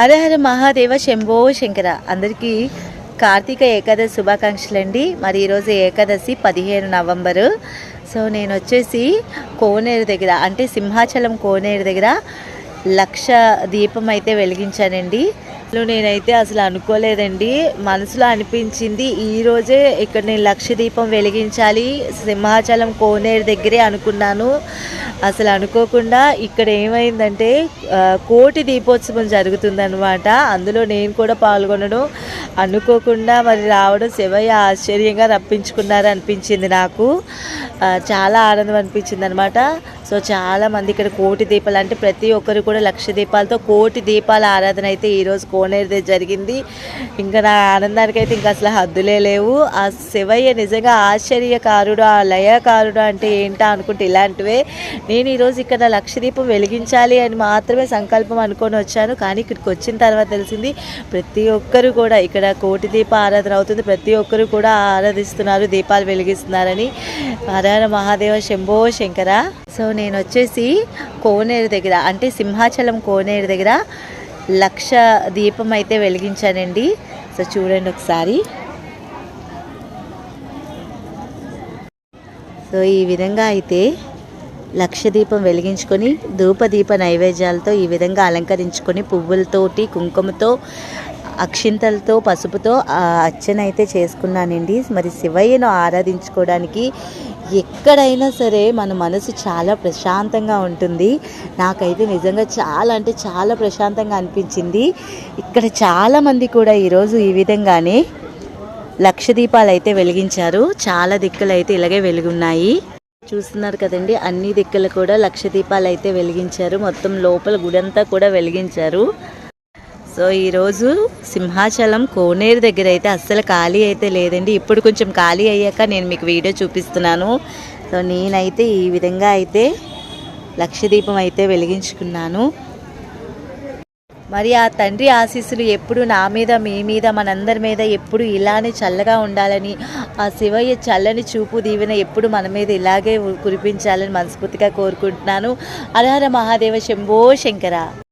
హరహర మహాదేవ శంభో శంకర. అందరికీ కార్తీక ఏకాదశి శుభాకాంక్షలు అండి మరి ఈరోజు ఏకాదశి పదిహేను నవంబరు. సో నేను వచ్చేసి కోనేరు దగ్గర అంటే సింహాచలం కోనేరు దగ్గర లక్ష దీపం అయితే వెలిగించానండి. అసలు నేనైతే అసలు అనుకోలేదండి. మనసులో అనిపించింది ఈరోజే ఇక్కడ నేను లక్ష దీపం వెలిగించాలి సింహాచలం కోనేరు దగ్గరే అనుకున్నాను. అసలు అనుకోకుండా ఇక్కడ ఏమైందంటే కోటి దీపోత్సవం జరుగుతుందన్నమాట. అందులో నేను కూడా పాల్గొనడం అనుకోకుండా మరి రావడం శివయ్య ఆశ్చర్యంగా రప్పించుకున్నారు అనిపించింది నాకు చాలా ఆనందం అనిపించింది అనమాట సో చాలా మంది ఇక్కడ కోటి దీపాలు అంటే ప్రతి ఒక్కరు కూడా లక్ష దీపాలతో కోటి దీపాల ఆరాధన అయితే ఈరోజు కోనేరు జరిగింది. ఇంకా నా ఆనందానికి అయితే ఇంకా అసలు హద్దులే లేవు. ఆ శివయ్య నిజంగా ఆశ్చర్యకారుడు ఆ లయకారుడు అంటే ఏంటా అనుకుంటే ఇలాంటివే. నేను ఈరోజు ఇక్కడ లక్ష దీపం వెలిగించాలి అని మాత్రమే సంకల్పం అనుకొని వచ్చాను. కానీ ఇక్కడికి వచ్చిన తర్వాత తెలిసింది ప్రతి ఒక్కరు కూడా ఇక్కడ కోటి దీప ఆరాధన అవుతుంది. ప్రతి ఒక్కరు కూడా ఆరాధిస్తున్నారు దీపాలు వెలిగిస్తున్నారని. నారాయణ మహాదేవ శంభో శంకర. సో నేను వచ్చేసి కోనేరు దగ్గర అంటే సింహాచలం కోనేరు దగ్గర లక్ష దీపం అయితే వెలిగించానండి. సో చూడండి ఒకసారి. సో ఈ విధంగా అయితే లక్ష దీపం వెలిగించుకొని ధూపదీప నైవేద్యాలతో ఈ విధంగా అలంకరించుకొని పువ్వులతోటి కుంకుమతో అక్షింతలతో పసుపుతో ఆ అర్చన అయితే చేసుకున్నానండి. మరి శివయ్యను ఆరాధించుకోవడానికి ఎక్కడైనా సరే మన మనసు చాలా ప్రశాంతంగా ఉంటుంది. నాకైతే నిజంగా చాలా అంటే చాలా ప్రశాంతంగా అనిపించింది. ఇక్కడ చాలామంది కూడా ఈరోజు ఈ విధంగానే లక్ష దీపాలు అయితే వెలిగించారు. చాలా దిక్కులు అయితే ఇలాగే వెలుగున్నాయి. చూస్తున్నారు కదండి అన్ని దిక్కులు కూడా లక్ష దీపాలు అయితే వెలిగించారు. మొత్తం లోపల గుడంతా కూడా వెలిగించారు. సో ఈరోజు సింహాచలం కోనేరు దగ్గర అయితే అస్సలు ఖాళీ అయితే లేదండి. ఇప్పుడు కొంచెం ఖాళీ అయ్యాక నేను మీకు వీడియో చూపిస్తున్నాను. సో నేనైతే ఈ విధంగా అయితే లక్షదీపం అయితే వెలిగించుకున్నాను. మరి ఆ తండ్రి ఆశీస్సులు ఎప్పుడు నా మీద మీ మీద మనందరి మీద ఎప్పుడు ఇలానే చల్లగా ఉండాలని ఆ శివయ్య చల్లని చూపు దీవెన ఎప్పుడు మన మీద ఇలాగే కురిపించాలని మనస్ఫూర్తిగా కోరుకుంటున్నాను. హరహర మహాదేవ శంభో శంకర.